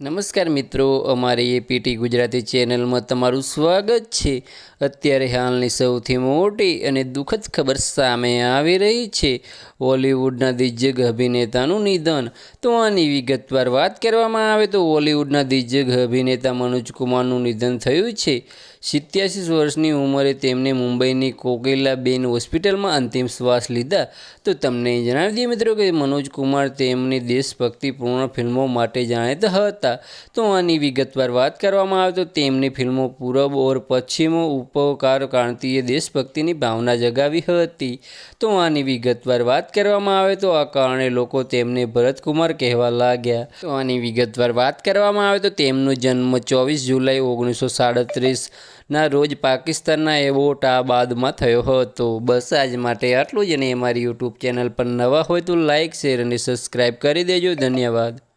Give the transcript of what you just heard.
નમસ્કાર મિત્રો, અમારી એપીટી ગુજરાતી ચેનલમાં તમારું સ્વાગત છે. અત્યારે હાલની સૌથી મોટી અને દુઃખદ ખબર સામે આવી રહી છે. બોલિવૂડના દિગ્ગજ અભિનેતાનું નિધન. તો આની વિગતવાર વાત કરવામાં આવે તો બોલિવૂડના દિગ્ગજ અભિનેતા મનોજ કુમારનું નિધન થયું છે. સિત્યાસી વર્ષની ઉંમરે તેમને મુંબઈની કોકિલાબેન હોસ્પિટલમાં અંતિમ શ્વાસ લીધા. તો તમને જણાવી દઈએ મિત્રો કે મનોજ કુમાર તેમની દેશભક્તિપૂર્ણ ફિલ્મો માટે જાણીતા હતા. તો આની વિગતવાર વાત કરવામાં આવે તો તેમની ફિલ્મો પૂરબ ઓર પશ્ચિમો ઉપકાર ક્રાંતિએ દેશભક્તિની ભાવના જગાવી હતી. તો આની વિગતવાર વાત કરવામાં આવે તો આ કારણે લોકો તેમને ભરતકુમાર કહેવા લાગ્યા. તો આની વિગતવાર વાત કરવામાં આવે તો તેમનો જન્મ ચોવીસ જુલાઈ ઓગણીસો સાડત્રીસ ના રોજ પાકિસ્તાનના એબોટાબાદમાં થયો હતો. બસ આજ માટે આટલું જ અને અમારી યુટ્યુબ ચેનલ પર નવા હોય તો લાઇક શેર અને સબસ્ક્રાઈબ કરી દેજો. ધન્યવાદ.